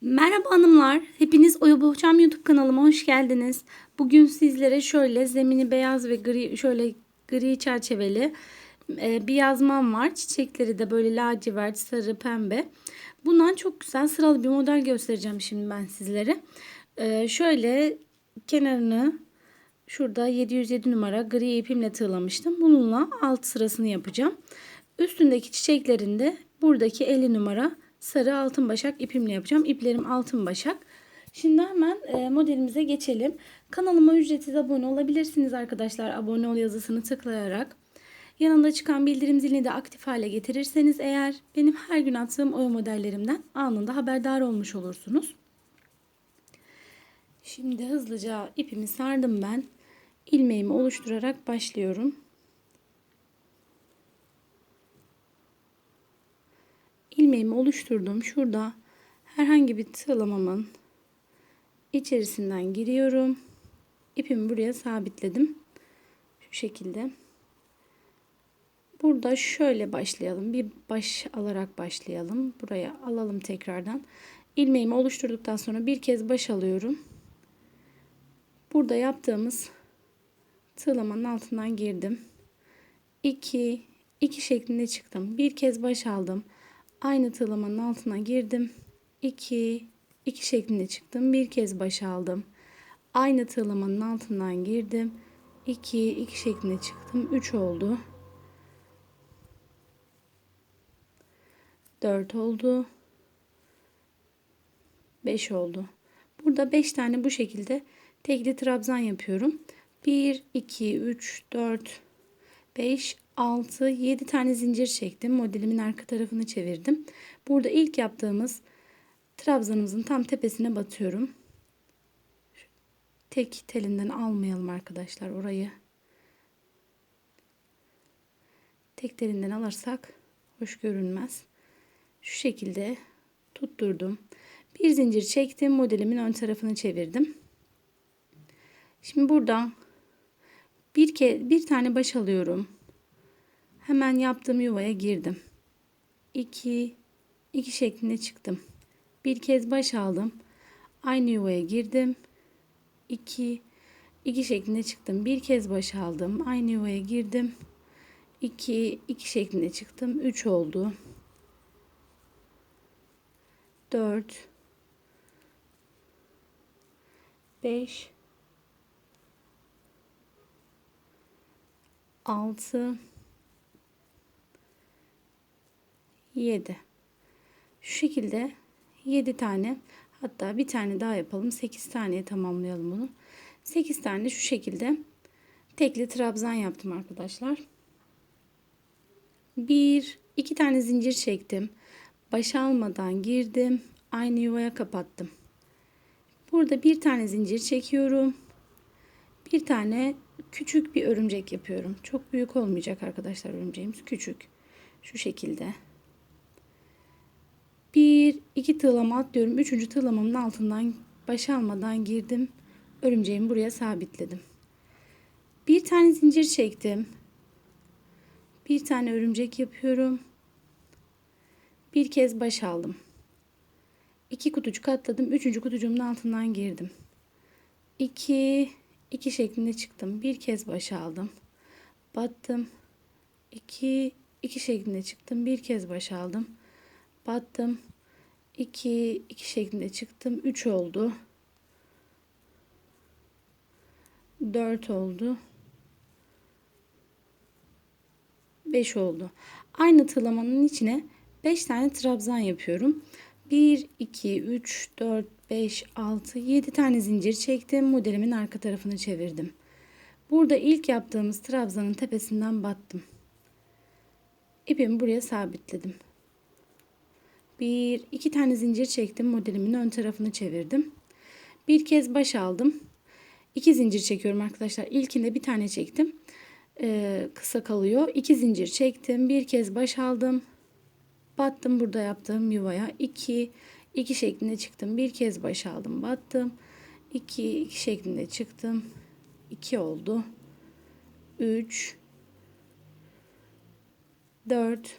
Merhaba hanımlar, hepiniz Oya Bohçam YouTube kanalıma hoş geldiniz. Bugün sizlere şöyle zemini beyaz ve gri, şöyle gri çerçeveli e, bir yazmam var. Çiçekleri de böyle lacivert, sarı, pembe. Bundan çok güzel sıralı bir model göstereceğim şimdi ben sizlere. E, şöyle kenarını şurada 707 numara gri ipimle tığlamıştım. Bununla alt sırasını yapacağım. Üstündeki çiçeklerin de buradaki 50 numara sarı altın başak ipimle yapacağım. İplerim altın başak. Şimdi hemen e, modelimize geçelim. Kanalıma ücretsiz abone olabilirsiniz arkadaşlar. Abone ol yazısını tıklayarak. Yanında çıkan bildirim zilini de aktif hale getirirseniz eğer benim her gün attığım oya modellerimden anında haberdar olmuş olursunuz. Şimdi hızlıca ipimi sardım ben. İlmeğimi oluşturarak başlıyorum. İlmeğimi oluşturdum. Şurada herhangi bir tığlamamın içerisinden giriyorum. İpimi buraya sabitledim. Şu şekilde. Burada şöyle başlayalım. Bir baş alarak başlayalım. Buraya alalım tekrardan. İlmeğimi oluşturduktan sonra bir kez baş alıyorum. Burada yaptığımız tığlamanın altından girdim. 2 2 şeklinde çıktım. Bir kez baş aldım. Aynı tığlamanın altına girdim. 2 2 şeklinde çıktım. Bir kez baş aldım. Aynı tığlamanın altından girdim. 2 2 şeklinde çıktım. 3 oldu. 4 oldu. 5 oldu. Burada 5 tane bu şekilde tekli trabzan yapıyorum. 1 2 3 4 5 6, 7 tane zincir çektim. Modelimin arka tarafını çevirdim. Burada ilk yaptığımız trabzanımızın tam tepesine batıyorum. Tek telinden almayalım arkadaşlar orayı. Tek telinden alırsak hoş görünmez. Şu şekilde tutturdum. Bir zincir çektim. Modelimin ön tarafını çevirdim. Şimdi buradan bir ke bir tane baş alıyorum. Hemen yaptığım yuvaya girdim. 2 2 şeklinde çıktım. Bir kez baş aldım. Aynı yuvaya girdim. 2 2 şeklinde çıktım. Bir kez baş aldım. Aynı yuvaya girdim. 2 2 şeklinde çıktım. 3 oldu. 4 5 6 7. Şu şekilde 7 tane hatta bir tane daha yapalım. 8 taneye tamamlayalım bunu. 8 tane şu şekilde tekli trabzan yaptım arkadaşlar. 1 2 tane zincir çektim. Baş almadan girdim. Aynı yuvaya kapattım. Burada bir tane zincir çekiyorum. Bir tane küçük bir örümcek yapıyorum. Çok büyük olmayacak arkadaşlar örümceğimiz küçük. Şu şekilde. Bir, iki tığlama atlıyorum. Üçüncü tığlamamın altından baş almadan girdim. Örümceğimi buraya sabitledim. Bir tane zincir çektim. Bir tane örümcek yapıyorum. Bir kez baş aldım. İki kutucuk atladım. Üçüncü kutucuğumun altından girdim. İki, iki şeklinde çıktım. Bir kez baş aldım. Battım. İki, iki şeklinde çıktım. Bir kez baş aldım battım. 2 2 şeklinde çıktım. 3 oldu. 4 oldu. 5 oldu. Aynı tığlamanın içine 5 tane trabzan yapıyorum. 1 2 3 4 5 6 7 tane zincir çektim. Modelimin arka tarafını çevirdim. Burada ilk yaptığımız trabzanın tepesinden battım. İpimi buraya sabitledim. Bir, iki tane zincir çektim. Modelimin ön tarafını çevirdim. Bir kez baş aldım. İki zincir çekiyorum arkadaşlar. İlkinde bir tane çektim. Ee, kısa kalıyor. İki zincir çektim. Bir kez baş aldım. Battım burada yaptığım yuvaya. İki, iki şeklinde çıktım. Bir kez baş aldım. Battım. İki, iki şeklinde çıktım. İki oldu. Üç, dört,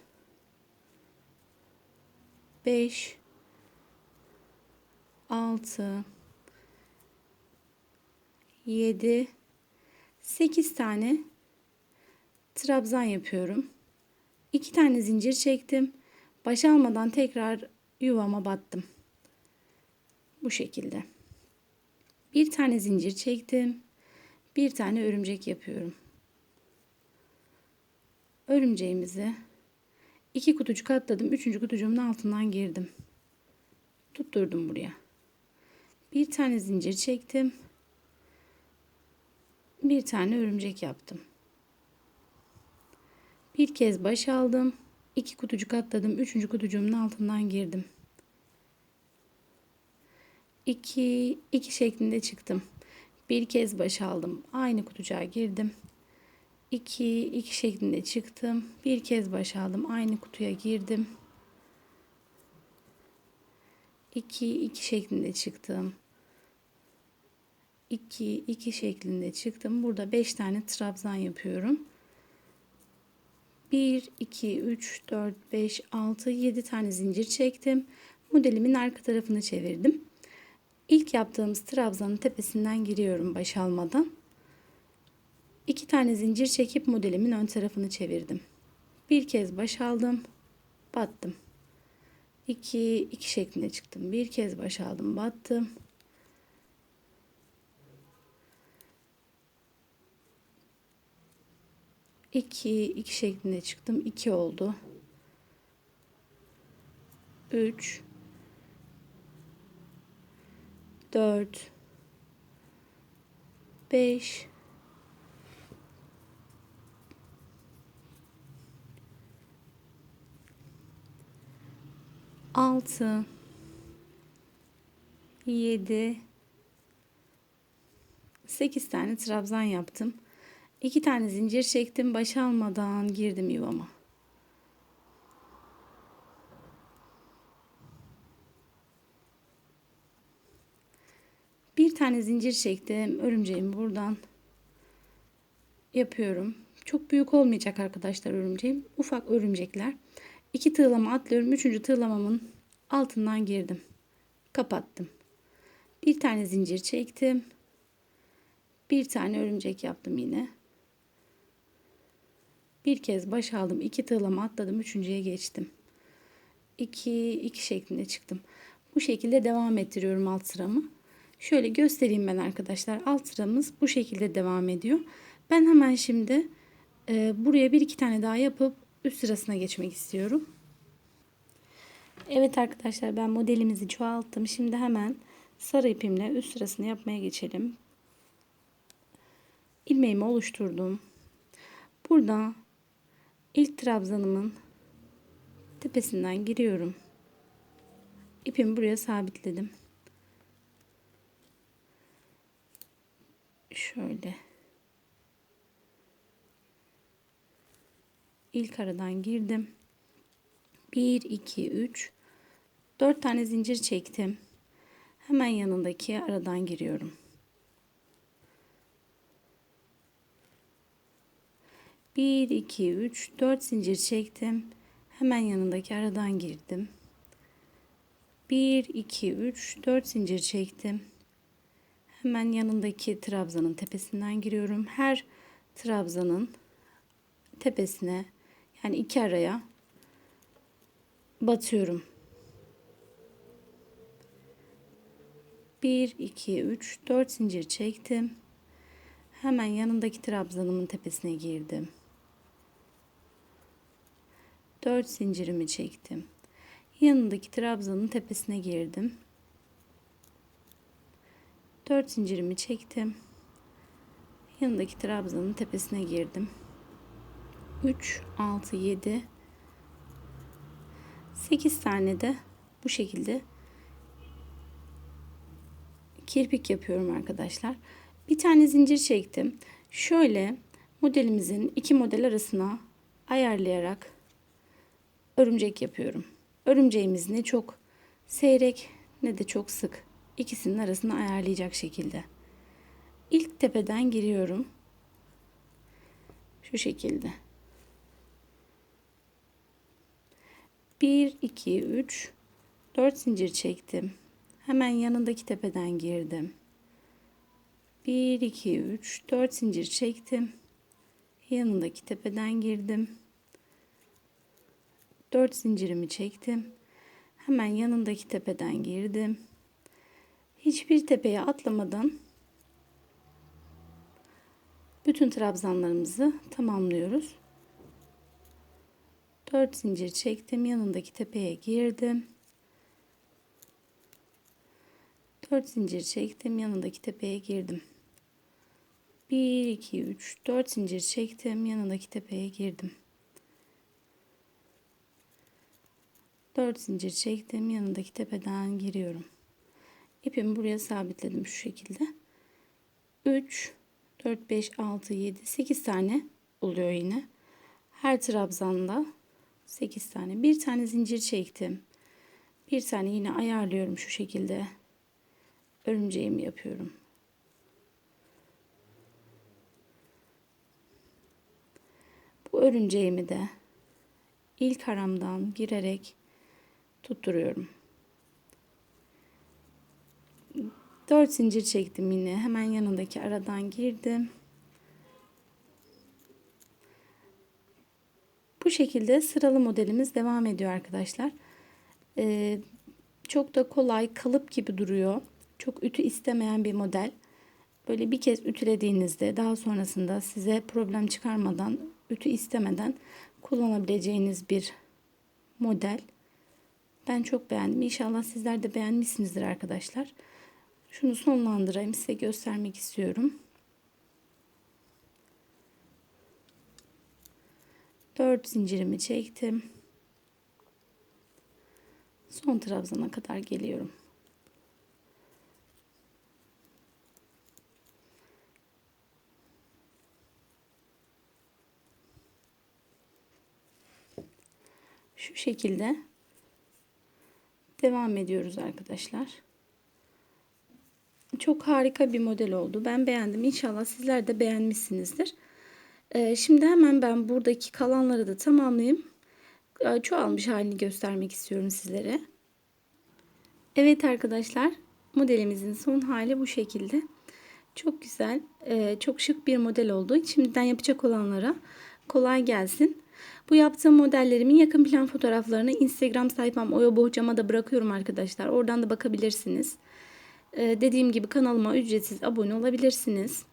5 6 7 8 tane trabzan yapıyorum. 2 tane zincir çektim. Baş almadan tekrar yuvama battım. Bu şekilde. Bir tane zincir çektim. Bir tane örümcek yapıyorum. Örümceğimizi iki kutucuk atladım. Üçüncü kutucuğumun altından girdim. Tutturdum buraya. Bir tane zincir çektim. Bir tane örümcek yaptım. Bir kez baş aldım. iki kutucuk atladım. Üçüncü kutucuğumun altından girdim. 2 2 şeklinde çıktım. Bir kez baş aldım. Aynı kutucuğa girdim. 2 2 şeklinde çıktım. Bir kez baş aldım. Aynı kutuya girdim. 2 2 şeklinde çıktım. 2 2 şeklinde çıktım. Burada 5 tane trabzan yapıyorum. 1 2 3 4 5 6 7 tane zincir çektim. Modelimin arka tarafını çevirdim. İlk yaptığımız trabzanın tepesinden giriyorum baş almadan. İki tane zincir çekip modelimin ön tarafını çevirdim. Bir kez baş aldım, battım. 2 2 şeklinde çıktım. Bir kez baş aldım, battım. İki, iki şeklinde çıktım. iki oldu. Üç, dört, beş, altı, yedi, sekiz tane trabzan yaptım. İki tane zincir çektim. Baş almadan girdim yuvama. Bir tane zincir çektim. Örümceğimi buradan yapıyorum. Çok büyük olmayacak arkadaşlar örümceğim. Ufak örümcekler. İki tığlama atlıyorum. Üçüncü tığlamamın altından girdim. Kapattım. Bir tane zincir çektim. Bir tane örümcek yaptım yine. Bir kez baş aldım. iki tığlama atladım. Üçüncüye geçtim. 2 2 şeklinde çıktım. Bu şekilde devam ettiriyorum alt sıramı. Şöyle göstereyim ben arkadaşlar. Alt sıramız bu şekilde devam ediyor. Ben hemen şimdi e, buraya bir iki tane daha yapıp üst sırasına geçmek istiyorum. Evet arkadaşlar ben modelimizi çoğalttım. Şimdi hemen sarı ipimle üst sırasını yapmaya geçelim. İlmeğimi oluşturdum. Burada ilk trabzanımın tepesinden giriyorum. İpimi buraya sabitledim. Şöyle. İlk aradan girdim. 1 2 3 4 tane zincir çektim. Hemen yanındaki aradan giriyorum. Bir, iki, üç, dört zincir çektim. Hemen yanındaki aradan girdim. Bir, iki, üç, dört zincir çektim. Hemen yanındaki trabzanın tepesinden giriyorum. Her trabzanın tepesine yani iki araya batıyorum. 1 2 3 4 zincir çektim. Hemen yanındaki trabzanımın tepesine girdim. 4 zincirimi çektim. Yanındaki trabzanın tepesine girdim. 4 zincirimi çektim. Yanındaki trabzanın tepesine girdim. 3 6 7 8 tane de bu şekilde kirpik yapıyorum arkadaşlar. Bir tane zincir çektim. Şöyle modelimizin iki model arasına ayarlayarak örümcek yapıyorum. Örümceğimiz ne çok seyrek ne de çok sık. İkisinin arasını ayarlayacak şekilde. İlk tepeden giriyorum. Şu şekilde. 1 2 3 4 zincir çektim. Hemen yanındaki tepeden girdim. 1 2 3 4 zincir çektim. Yanındaki tepeden girdim. 4 zincirimi çektim. Hemen yanındaki tepeden girdim. Hiçbir tepeye atlamadan bütün trabzanlarımızı tamamlıyoruz. 4 zincir çektim. Yanındaki tepeye girdim. 4 zincir çektim. Yanındaki tepeye girdim. 1 2 3 4 zincir çektim. Yanındaki tepeye girdim. 4 zincir çektim. Yanındaki tepeden giriyorum. İpimi buraya sabitledim şu şekilde. 3 4 5 6 7 8 tane oluyor yine. Her trabzanda 8 tane. Bir tane zincir çektim. Bir tane yine ayarlıyorum şu şekilde. Örümceğimi yapıyorum. Bu örümceğimi de ilk aramdan girerek tutturuyorum. 4 zincir çektim yine. Hemen yanındaki aradan girdim. Bu şekilde sıralı modelimiz devam ediyor arkadaşlar. Ee, çok da kolay kalıp gibi duruyor. Çok ütü istemeyen bir model. Böyle bir kez ütülediğinizde daha sonrasında size problem çıkarmadan, ütü istemeden kullanabileceğiniz bir model. Ben çok beğendim. İnşallah sizler de beğenmişsinizdir arkadaşlar. Şunu sonlandırayım size göstermek istiyorum. 4 zincirimi çektim. Son trabzana kadar geliyorum. Şu şekilde devam ediyoruz arkadaşlar. Çok harika bir model oldu. Ben beğendim. İnşallah sizler de beğenmişsinizdir. Ee, şimdi hemen ben buradaki kalanları da tamamlayayım. Ee, çoğalmış halini göstermek istiyorum sizlere. Evet arkadaşlar modelimizin son hali bu şekilde. Çok güzel, e, çok şık bir model oldu. Şimdiden yapacak olanlara kolay gelsin. Bu yaptığım modellerimin yakın plan fotoğraflarını Instagram sayfam Oya Bohcam'a da bırakıyorum arkadaşlar. Oradan da bakabilirsiniz. Ee, dediğim gibi kanalıma ücretsiz abone olabilirsiniz.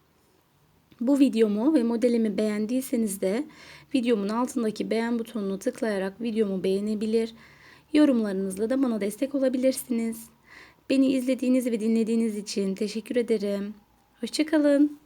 Bu videomu ve modelimi beğendiyseniz de videomun altındaki beğen butonunu tıklayarak videomu beğenebilir. Yorumlarınızla da bana destek olabilirsiniz. Beni izlediğiniz ve dinlediğiniz için teşekkür ederim. Hoşçakalın.